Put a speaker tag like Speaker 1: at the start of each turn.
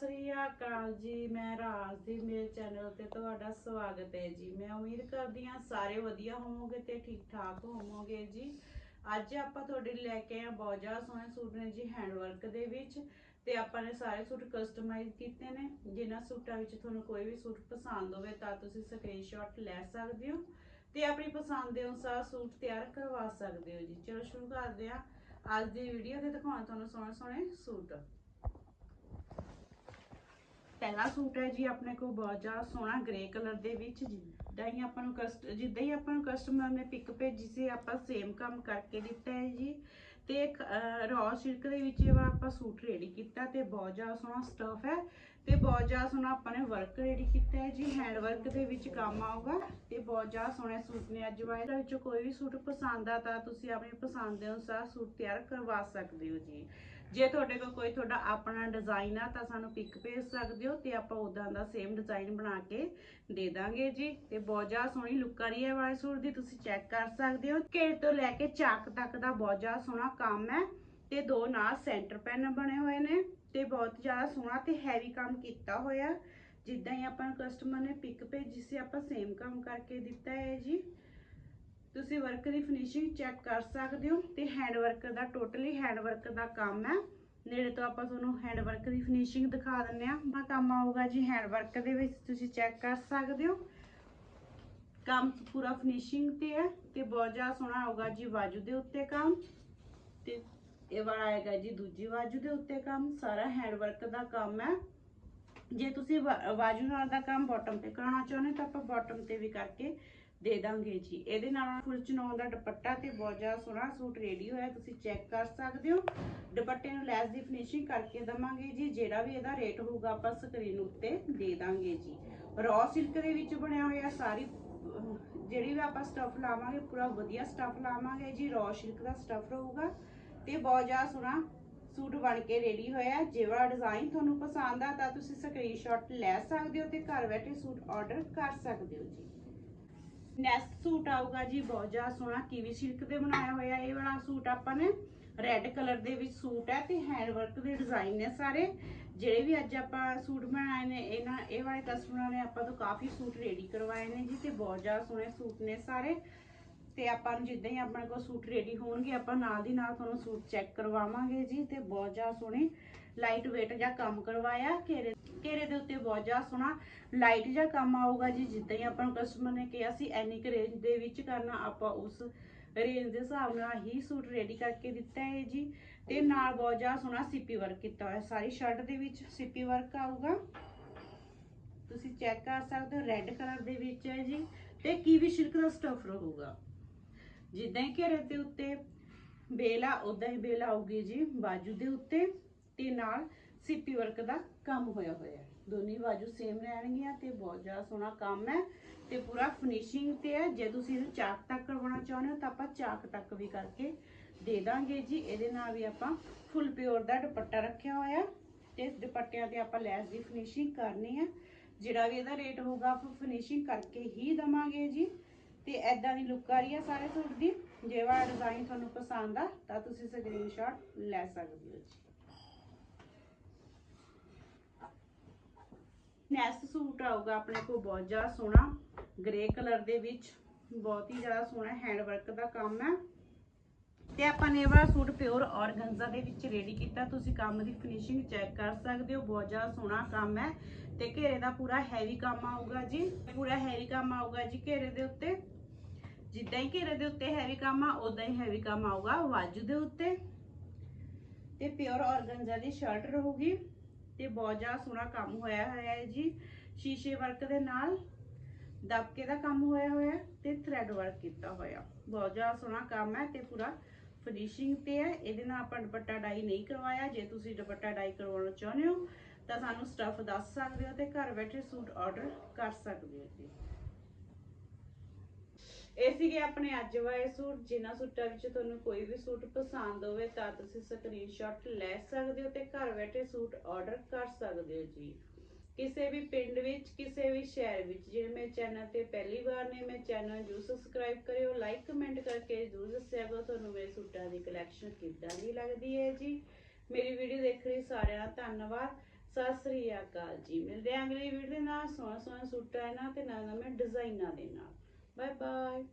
Speaker 1: ਸ੍ਰੀ ਅਕਾਲ ਜੀ, ਮੈਂ ਰਾਜ ਦੀ ਮੇਰੇ ਚੈਨਲ ਤੇ ਤੁਹਾਡਾ ਸਵਾਗਤ ਹੈ ਜੀ। ਮੈਂ ਉਮੀਦ ਕਰਦੀ ਹਾਂ ਸਾਰੇ ਵਧੀਆ ਹੋਵੋਗੇ ਤੇ ਠੀਕ ਠਾਕ ਹੋਵੋਗੇ ਜੀ। ਅੱਜ ਆਪਾਂ ਤੁਹਾਡੇ ਲਈ ਲੈ ਕੇ ਆਏ ਬਹੁਤ ਜ਼ਿਆਦਾ ਸੋਹਣੇ ਸੂਟ ਨੇ ਜੀ ਹੈਂਡ ਦੇ ਵਿੱਚ ਤੇ ਆਪਾਂ ਨੇ ਸਾਰੇ ਸੂਟ ਕਸਟਮਾਈਜ਼ ਕੀਤੇ ਨੇ। ਜਿਨ੍ਹਾਂ ਸੂਟਾਂ ਵਿੱਚ ਤੁਹਾਨੂੰ ਕੋਈ ਵੀ ਸੂਟ ਪਸੰਦ ਹੋਵੇ ਤਾਂ ਤੁਸੀਂ ਸਕਰੀਨਸ਼ਾਟ ਲੈ ਸਕਦੇ ਹੋ ਤੇ ਆਪਣੀ ਪਸੰਦ ਦੇ ਅਨੁਸਾਰ ਸੂਟ ਤਿਆਰ ਕਰਵਾ ਸਕਦੇ ਹੋ ਜੀ। ਚਲੋ ਸ਼ੁਰੂ ਕਰਦੇ ਹਾਂ। ਅੱਜ ਦੀ ਵੀਡੀਓ ਤੇ ਦਿਖਾਉਣਾ ਤੁਹਾਨੂੰ ਸੋਹਣੇ ਸੋਹਣੇ ਸੂਟ। ਪਹਿਲਾ ਸੂਟ ਹੈ ਜੀ ਆਪਣੇ ਕੋਲ ਬਹੁਤ ਜ਼ਿਆਦਾ ਸੋਹਣਾ ਗ੍ਰੇ ਕਲਰ ਦੇ ਵਿੱਚ, ਜਿੱਦਾਂ ਹੀ ਆਪਾਂ ਨੂੰ ਕਸਟ ਜਿੱਦਾਂ ਹੀ ਆਪਾਂ ਨੂੰ ਕਸਟਮਰ ਨੇ ਪਿਕ ਭੇਜੀ ਸੀ, ਆਪਾਂ ਸੇਮ ਕੰਮ ਕਰਕੇ ਦਿੱਤਾ ਹੈ ਜੀ। ਤੇ ਰॉ ਸਿਲਕ ਦੇ ਵਿੱਚ ਇਹ ਵਾਲਾ ਆਪਾਂ ਸੂਟ ਰੈਡੀ ਕੀਤਾ ਤੇ ਬਹੁਤ ਜ਼ਿਆਦਾ ਸੋਹਣਾ ਸਟਫ ਹੈ ਤੇ ਬਹੁਤ ਜ਼ਿਆਦਾ ਸੋਹਣਾ ਆਪਾਂ ਨੇ ਵਰਕ ਰੈਡੀ ਕੀਤਾ ਹੈ ਜੀ। ਹੈਂਡ ਵਰਕ ਦੇ ਵਿੱਚ ਕੰਮ ਆਊਗਾ ਤੇ ਬਹੁਤ ਜ਼ਿਆਦਾ ਸੋਹਣੇ ਸੂਟ ਨੇ ਅੱਜ ਵਾਲੇ। ਵਿੱਚੋਂ ਕੋਈ ਵੀ ਸੂਟ ਪਸੰਦ ਆ ਤਾਂ ਤੁਸੀਂ ਆਪਣੀ ਪਸੰਦ ਦੇ ਅਨੁਸਾਰ ਸੂਟ ਤਿਆਰ ਕਰਵਾ ਸਕਦੇ ਹੋ ਜੀ। ਜੇ ਤੁਹਾਡੇ ਕੋਲ ਕੋਈ ਤੁਹਾਡਾ ਆਪਣਾ ਡਿਜ਼ਾਈਨ ਆ, ਤਾਂ ਸਾਨੂੰ ਪਿਕ ਭੇਜ ਸਕਦੇ ਹੋ ਤੇ ਆਪਾਂ ਉਦਾਂ ਦਾ ਸੇਮ ਡਿਜ਼ਾਈਨ ਬਣਾ ਕੇ ਦੇ ਦਾਂਗੇ ਜੀ। ਤੇ ਬਹੁਤ ਜ਼ਿਆਦਾ ਸੋਹਣੀ ਲੁੱਕ ਆ ਰਹੀ ਹੈ ਵਾਲੇ ਸੂਟ ਦੀ, ਤੁਸੀਂ ਚੈੱਕ ਕਰ ਸਕਦੇ ਹੋ। ਘੇਰ ਤੋਂ ਲੈ ਕੇ ਚਾਕ ਤੱਕ ਦਾ ਬਹੁਤ ਜ਼ਿਆਦਾ ਸੋਹਣਾ ਕੰਮ ਹੈ ਤੇ ਦੋ ਨਾਲ ਸੈਂਟਰ ਪੈਨ ਬਣੇ ਹੋਏ ਨੇ ਤੇ ਬਹੁਤ ਜ਼ਿਆਦਾ ਸੋਹਣਾ ਤੇ ਹੈਵੀ ਕੰਮ ਕੀਤਾ ਹੋਇਆ। ਜਿੱਦਾਂ ਹੀ ਆਪਾਂ ਕਸਟਮਰ ਨੇ ਪਿਕ ਭੇਜੀ ਸੀ, ਆਪਾਂ ਸੇਮ ਕੰਮ ਕਰਕੇ ਦਿੱਤਾ ਹੈ ਜੀ। ਤੁਸੀਂ ਵਰਕ ਦੀ ਫਿਨਿਸ਼ਿੰਗ ਚੈੱਕ ਕਰ ਸਕਦੇ ਹੋ ਤੇ ਹੈਂਡ ਵਰਕ ਦਾ ਟੋਟਲੀ ਹੈਂਡ ਵਰਕ ਦਾ ਕੰਮ ਹੈ। ਨੇੜੇ ਤੋਂ ਆਪਾਂ ਤੁਹਾਨੂੰ ਹੈਂਡ ਵਰਕ ਦੀ ਫਿਨਿਸ਼ਿੰਗ ਦਿਖਾ ਦਿੰਨੇ ਆ ਆ ਕੰਮ ਆਊਗਾ ਜੀ ਹੈਂਡ ਵਰਕ ਦੇ ਵਿੱਚ, ਤੁਸੀਂ ਚੈੱਕ ਕਰ ਸਕਦੇ ਹੋ। ਕੰਮ ਪੂਰਾ ਫਿਨਿਸ਼ਿੰਗ ਤੇ ਹੈ ਤੇ ਬਹੁਤ ਜ਼ਿਆਦਾ ਸੋਹਣਾ ਆਊਗਾ ਜੀ ਬਾਜੂ ਦੇ ਉੱਤੇ ਕੰਮ ਤੇ ਇਹ ਵਾਲਾ ਆਏਗਾ ਜੀ ਦੂਜੀ ਬਾਜੂ ਦੇ ਉੱਤੇ ਕੰਮ। ਸਾਰਾ ਹੈਂਡ ਵਰਕ ਦਾ ਕੰਮ ਹੈ। ਜੇ ਤੁਸੀਂ ਵਾ- ਬਾਜੂ ਨਾਲ ਦਾ ਕੰਮ ਬਾਟਮ ਤੇ ਕਰਾਉਣਾ ਚਾਹੁੰਦੇ ਤਾਂ ਆਪਾਂ ਬਾਟਮ ਤੇ ਵੀ ਕਰਕੇ ਦੇ ਦਾਂਗੇ ਜੀ। ਇਹਦੇ ਨਾਲ ਫੁੱਲ ਚਨੌਨ ਦਾ ਦੁਪੱਟਾ ਤੇ ਬਹੁਤ ਜ਼ਿਆਦਾ ਸੋਹਣਾ ਸੂਟ ਰੈਡੀ ਹੋਇਆ, ਤੁਸੀਂ ਚੈੱਕ ਕਰ ਸਕਦੇ ਹੋ। ਦੁਪੱਟੇ ਨੂੰ ਲੈਸ ਦੀ ਫਿਨਿਸ਼ਿੰਗ ਕਰਕੇ ਦਵਾਂਗੇ ਜੀ, ਜਿਹੜਾ ਵੀ ਇਹਦਾ ਰੇਟ ਹੋਊਗਾ ਆਪਾਂ ਸਕਰੀਨ ਉੱਤੇ ਦੇ ਦਾਂਗੇ ਜੀ। ਰॉ ਸਿਲਕ ਦੇ ਵਿੱਚ ਬਣਿਆ ਹੋਇਆ ਸਾਰੀ, ਜਿਹੜੀ ਵੀ ਆਪਾਂ ਸਟਫ ਲਾਵਾਂਗੇ, ਪੂਰਾ ਵਧੀਆ ਸਟਫ ਲਾਵਾਂਗੇ ਜੀ। ਰॉ ਸਿਲਕ ਦਾ ਸਟਫ ਰਹੂਗਾ ਤੇ ਬਹੁਤ ਜ਼ਿਆਦਾ ਸੋਹਣਾ ਸੂਟ ਬਣ ਕੇ ਰੈਡੀ ਹੋਇਆ। ਜਿਹੜਾ ਡਿਜ਼ਾਈਨ ਤੁਹਾਨੂੰ ਪਸੰਦ ਆ ਤਾਂ ਤੁਸੀਂ ਸਕਰੀਨਸ਼ਾਟ ਲੈ ਸਕਦੇ ਹੋ ਤੇ ਘਰ ਬੈਠੇ ਸੂਟ ਆਰਡਰ ਕਰ ਸਕਦੇ ਹੋ ਜੀ। ਨੈਕਸਟ ਸੂਟ ਆਊਗਾ ਜੀ, ਬਹੁਤ ਜ਼ਿਆਦਾ ਸੋਹਣਾ ਕੀਵੀ ਸਿਲਕ ਦੇ ਬਣਾਇਆ ਹੋਇਆ ਇਹ ਵਾਲਾ ਸੂਟ ਆਪਾਂ ਨੇ। ਰੈੱਡ ਕਲਰ ਦੇ ਵਿੱਚ ਸੂਟ ਹੈ ਤੇ ਹੈਂਡ ਵਰਕ ਦੇ ਡਿਜ਼ਾਈਨ ਨੇ ਸਾਰੇ। ਜਿਹੜੇ ਵੀ ਅੱਜ ਆਪਾਂ ਸੂਟ ਬਣਾਏ ਨੇ, ਇਹਨਾਂ ਇਹ ਵਾਲੇ ਕਸਟਮਰਾਂ ਨੇ ਆਪਾਂ ਤੋਂ ਕਾਫੀ ਸੂਟ ਰੈਡੀ ਕਰਵਾਏ ਨੇ ਜੀ ਤੇ ਬਹੁਤ ਜ਼ਿਆਦਾ ਸੋਹਣੇ ਸੂਟ ਨੇ ਸਾਰੇ। ਤੇ ਆਪਾਂ ਨੂੰ ਜਿੱਦਾਂ ਹੀ ਆਪਣੇ ਕੋਲ ਸੂਟ ਰੈਡੀ ਹੋਣਗੇ, ਆਪਾਂ ਨਾਲ ਦੀ ਨਾਲ ਤੁਹਾਨੂੰ ਸੂਟ ਚੈੱਕ ਕਰਵਾਵਾਂਗੇ ਜੀ ਤੇ ਬਹੁਤ ਜ਼ਿਆਦਾ ਸੋਹਣੇ ਲਾਈਟ weight ਜਾਂ ਕੰਮ ਕਰਵਾਇਆ, ਘੇਰੇ ਘੇਰੇ ਦੇ ਉੱਤੇ ਬਹੁਤ ਜ਼ਿਆਦਾ ਸੋਹਣਾ ਲਾਈਟ ਜਿਹਾ ਕੰਮ ਆਊਗਾ ਜੀ, ਜਿੱਦਾਂ ਹੀ ਆਪਾਂ ਨੂੰ ਕਸਟਮਰ ਨੇ ਕਿਹਾ ਸੀ ਐਨੀ ਰੇਂਜ ਦੇ ਵਿੱਚ ਕਰਨਾ, ਆਪਾਂ ਉਸ ਰੇਂਜ ਦੇ ਹਿਸਾਬ ਨਾਲ ਹੀ ਸੂਟ ਰੈਡੀ ਕਰਕੇ ਦਿੱਤਾ ਹੈ ਜੀ। ਤੇ ਨਾਲ ਬਹੁਤ ਜ਼ਿਆਦਾ ਸੋਹਣਾ ਸੀਪੀ ਵਰਕ ਕੀਤਾ ਹੋਇਆ, ਸਾਰੀ ਸ਼ਰਟ ਦੇ ਵਿੱਚ ਸੀਪੀ ਵਰਕ ਆਊਗਾ। ਤੁਸੀਂ ਚੈੱਕ ਕਰ ਸਕਦੇ ਹੋ ਰੈੱਡ ਕਲਰ ਦੇ ਵਿੱਚ ਹੈ ਜੀ। ਤੇ ਕੀਵੀ ਸਿਲਕ ਦਾ ਸਟਫ ਰਹੂਗਾ। ਜਿੱਦਾਂ ਹੀ ਘੇਰੇ ਦੇ ਉੱਤੇ ਬੇਲਾ ਉਦਾਂ ਹੀ ਬੇਲ ਆਊਗੀ ਜੀ, ਬਾਜੂ ਦੇ ਉੱਤੇ। ਤੇ ਨਾਲ ਸੀਪੀ ਵਰਕ ਦਾ ਕੰਮ ਹੋਇਆ ਹੋਇਆ ਹੈ। ਦੋਨੀ ਬਾਜੂ ਸੇਮ ਰਹਿਣਗੀਆਂ ਤੇ ਬਹੁਤ ਜ਼ਿਆਦਾ ਸੋਹਣਾ ਕੰਮ ਹੈ ਤੇ ਪੂਰਾ ਫਿਨਿਸ਼ਿੰਗ ਤੇ ਹੈ। ਜੇ ਤੁਸੀਂ ਇਹਨੂੰ ਚਾਕ ਤੱਕ ਕਰਵਾਉਣਾ ਚਾਹੁੰਦੇ ਹੋ ਤਾਂ ਆਪਾਂ ਚਾਕ ਤੱਕ ਵੀ ਕਰਕੇ ਦੇ ਦਾਂਗੇ ਜੀ। ਇਹਦੇ ਨਾਲ ਵੀ ਆਪਾਂ ਫੁੱਲ ਪਿਓਰ ਦਾ ਦੁਪੱਟਾ ਰੱਖਿਆ ਹੋਇਆ ਤੇ ਇਸ ਦੁਪੱਟਿਆਂ ਤੇ ਆਪਾਂ ਲੈਸ ਦੀ ਫਿਨਿਸ਼ਿੰਗ ਕਰਨੀ ਹੈ। ਜਿਹੜਾ ਵੀ ਇਹਦਾ ਰੇਟ ਹੋਊਗਾ ਆਪਾਂ ਫਿਨਿਸ਼ਿੰਗ ਕਰਕੇ ਹੀ ਦਵਾਂਗੇ ਜੀ। ਤੇ ਐਦਾਂ ਦੀ ਲੁੱਕ ਆ ਰਹੀ ਹੈ ਸਾਰੇ ਸੂਟ ਦੀ। ਜੇ ਵਾ ਡਿਜ਼ਾਈਨ ਤੁਹਾਨੂੰ ਪਸੰਦ ਆ ਤਾਂ ਤੁਸੀਂ ਸਕਰੀਨਸ਼ਾਟ ਲੈ ਸਕਦੇ ਹੋ ਜੀ। ਨੈਕਸਟ ਸੂਟ ਆਊਗਾ ਆਪਣੇ ਕੋਲ ਬਹੁਤ ਜ਼ਿਆਦਾ ਸੋਹਣਾ। ਗ੍ਰੇ ਕਲਰ ਦੇ ਵਿੱਚ ਬਹੁਤ ਹੀ ਜ਼ਿਆਦਾ ਸੋਹਣਾ ਹੈਂਡ ਵਰਕ ਦਾ ਕੰਮ ਹੈ। ਤੇ ਆਪਾਂ ਨੇ ਵਾਲਾ ਸੂਟ ਪਿਓਰ ਔਰਗੰਜ਼ਾ ਦੇ ਵਿੱਚ ਰੈਡੀ ਕੀਤਾ। ਤੁਸੀਂ ਕੰਮ ਦੀ ਫਿਨਿਸ਼ਿੰਗ ਚੈੱਕ ਕਰ ਸਕਦੇ ਹੋ। ਬਹੁਤ ਜ਼ਿਆਦਾ ਸੋਹਣਾ ਕੰਮ ਹੈ। ਤੇ ਘੇਰੇ ਦਾ ਪੂਰਾ ਹੈਵੀ ਕੰਮ ਆਊਗਾ ਜੀ। ਪੂਰਾ ਹੈਵੀ ਕੰਮ ਆਊਗਾ ਜੀ ਘੇਰੇ ਦੇ ਉੱਤੇ। ਜਿੱਦਾਂ ਹੀ ਘੇਰੇ ਦੇ ਉੱਤੇ ਹੈਵੀ ਕੰਮ ਆ ਉਦਾਂ ਹੀ ਹੈਵੀ ਕੰਮ ਆਊਗਾ ਵਾਜੂ ਦੇ ਉੱਤੇ। ਤੇ ਪਿਓਰ ਔਰਗੰਜ਼ਾ ਦੀ ਸ਼ਰਟ ਰਹੂਗੀ। ਤੇ ਬਹੁਤ ਜ਼ਿਆਦਾ ਸੋਹਣਾ ਕੰਮ ਹੋਇਆ ਹੋਇਆ ਹੈ ਜੀ। ਸ਼ੀਸ਼ੇ ਵਰਕ ਦੇ ਨਾਲ ਦਬਕੇ ਦਾ ਕੰਮ ਹੋਇਆ ਹੋਇਆ ਹੈ ਤੇ ਥ੍ਰੈਡ ਵਰਕ ਕੀਤਾ ਹੋਇਆ। ਬਹੁਤ ਜ਼ਿਆਦਾ ਸੋਹਣਾ ਕੰਮ ਹੈ ਤੇ ਪੂਰਾ ਫਿਨਿਸ਼ਿੰਗ ਤੇ ਹੈ। ਇਹਦੇ ਨਾਲ ਆਪਾਂ ਦੁਪੱਟਾ ਡਾਈ ਨਹੀਂ ਕਰਵਾਇਆ। ਜੇ ਤੁਸੀਂ ਦੁਪੱਟਾ ਡਾਈ ਕਰਵਾਉਣਾ ਚਾਹੁੰਦੇ ਹੋ ਤਾਂ ਸਾਨੂੰ ਸਟਫ ਦੱਸ ਸਕਦੇ ਹੋ ਤੇ ਘਰ ਬੈਠੇ ਸੂਟ ਆਰਡਰ ਕਰ ਸਕਦੇ ਹੋ ਜੀ। ਇਹ ਸੀਗੇ ਆਪਣੇ ਅੱਜ ਵਾਲੇ ਸੂਟ, ਜਿਨ੍ਹਾਂ ਸੂਟਾਂ ਵਿੱਚ ਤੁਹਾਨੂੰ ਕੋਈ ਵੀ ਸੂਟ ਪਸੰਦ ਹੋਵੇ ਤਾਂ ਤੁਸੀਂ ਸਕਰੀਨਸ਼ਾਟ ਲੈ ਸਕਦੇ ਹੋ ਤੇ ਘਰ ਬੈਠੇ ਸੂਟ ਆਰਡਰ ਕਰ ਸਕਦੇ ਹੋ ਜੀ। ਕਿਸੇ ਵੀ ਪਿੰਡ ਵਿੱਚ, ਕਿਸੇ ਵੀ ਸ਼ਹਿਰ ਵਿੱਚ ਜਿਹੜੇ ਮੇਰੇ ਚੈਨਲ ਤੇ ਪਹਿਲੀ ਵਾਰ ਨੇ ਮੇਰੇ ਚੈਨਲ ਨੂੰ ਸਬਸਕ੍ਰਾਈਬ ਕਰਿਓ ਲਾਈਕ ਕਮੈਂਟ ਕਰਕੇ ਜ਼ਰੂਰ ਦੱਸਿਆ ਕਰੋ, ਤੁਹਾਨੂੰ ਮੇਰੇ ਸੂਟਾਂ ਦੀ ਕਲੈਕਸ਼ਨ ਕਿੱਦਾਂ ਦੀ ਲੱਗਦੀ ਹੈ ਜੀ। ਮੇਰੀ ਵੀਡੀਓ ਦੇਖ ਰਹੀ ਸਾਰਿਆਂ ਦਾ ਧੰਨਵਾਦ, ਸਤਿ ਸ੍ਰੀ ਅਕਾਲ ਜੀ। ਮਿਲਦੇ ਆਂ ਅਗਲੀ ਵੀਡੀਓ ਨਾਲ ਸੋਹਣਾ ਸੋਹਣਾ ਸੂਟਾਂ ਨਾਲ ਤੇ ਨਵੇਂ ਨਵੇਂ ਡਿਜ਼ਾਈਨਾਂ ਦੇ ਨਾਲ। Bye bye.